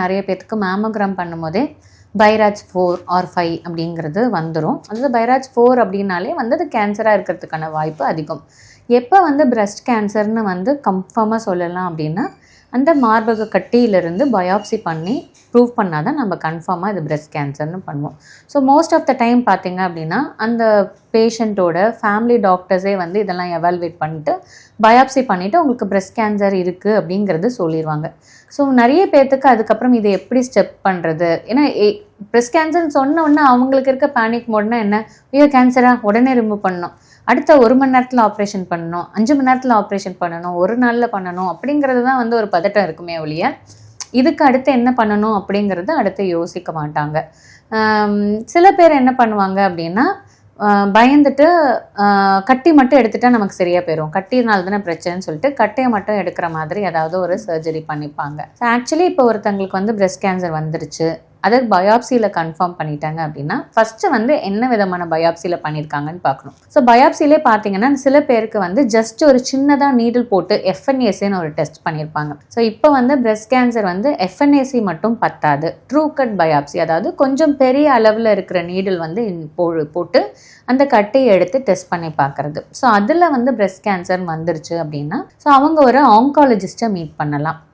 நிறைய பேர்த்துக்கு மேமோகிராம் பண்ணும்போதே பைராஜ் ஃபோர் ஆர் ஃபைவ் அப்படிங்கிறது வந்துடும் அதாவது பைராஜ் ஃபோர் அப்படின்னாலே வந்து அது கேன்சராக இருக்கிறதுக்கான வாய்ப்பு அதிகம். எப்போ வந்து பிரஸ்ட் கேன்சர்னு வந்து கன்ஃபார்மாக சொல்லலாம் அப்படின்னா அந்த மார்பக கட்டியிலிருந்து பயாப்சி பண்ணி ப்ரூவ் பண்ணால் தான் நம்ம கன்ஃபார்மாக இது பிரெஸ்ட் கேன்சர்னு பண்ணுவோம். So most of the time பார்த்தீங்க அப்படின்னா அந்த பேஷண்ட்டோட ஃபேமிலி டாக்டர்ஸே வந்து இதெல்லாம் எவால்வேட் பண்ணிட்டு பயாப்சி பண்ணிவிட்டு உங்களுக்கு பிரெஸ்ட் கேன்சர் இருக்குது அப்படிங்கிறது சொல்லிடுவாங்க ஸோ நிறைய பேர்த்துக்கு அதுக்கப்புறம் இதை எப்படி ஸ்டெப் பண்ணுறது ஏன்னா பிரெஸ்ட் கேன்சர்னு சொன்ன உடனே அவங்களுக்கு இருக்க பேனிக் மோட்னா என்ன? ஐயோ கேன்சரா உடனே ரிமூவ் பண்ணோம் அடுத்த ஒரு மணி நேரத்தில் ஆப்ரேஷன் பண்ணணும் அஞ்சு மணி நேரத்தில் ஆப்ரேஷன் பண்ணணும் ஒரு நாளில் பண்ணணும் அப்படிங்கிறது தான் வந்து ஒரு பதட்டம் இருக்குமே ஒழிய இதுக்கு அடுத்து என்ன பண்ணணும் அப்படிங்கிறது அடுத்து யோசிக்க மாட்டாங்க. சில பேர் என்ன பண்ணுவாங்க அப்படின்னா பயந்துட்டு கட்டி மட்டும் எடுத்துட்டா நமக்கு சரியாக போயிடும் கட்டினால தானே பிரச்சனைன்னு சொல்லிட்டு கட்டையை மட்டும் எடுக்கிற மாதிரி ஏதாவது ஒரு சர்ஜரி பண்ணிப்பாங்க. ஆக்சுவலி இப்போ ஒருத்தங்களுக்கு வந்து பிரஸ்ட் கேன்சர் வந்துருச்சு. அதை பயாப்சியில் கன்ஃபார்ம் பண்ணிட்டாங்க அப்படின்னா ஃபஸ்ட்டு வந்து என்ன விதமான பயாப்சியில் பண்ணியிருக்காங்கன்னு பார்க்கணும். ஸோ பயாப்சியிலே பார்த்தீங்கன்னா சில பேருக்கு வந்து ஜஸ்ட் ஒரு சின்னதாக நீடில் போட்டு எஃப்என்ஏசின்னு ஒரு டெஸ்ட் பண்ணியிருப்பாங்க ஸோ இப்போ வந்து பிரஸ்ட் கேன்சர் வந்து எஃப்என்ஏசி மட்டும் பத்தாது. ட்ரூ கட் பயாப்சி அதாவது கொஞ்சம் பெரிய அளவில் இருக்கிற நீடில் வந்து போ- போட்டு அந்த கட்டையை எடுத்து டெஸ்ட் பண்ணி பார்க்கறது. ஸோ அதில் வந்து பிரஸ்ட் கேன்சர் வந்துருச்சு அப்படின்னா ஸோ அவங்க ஒரு ஆங்காலஜிஸ்ட்டை மீட் பண்ணலாம்.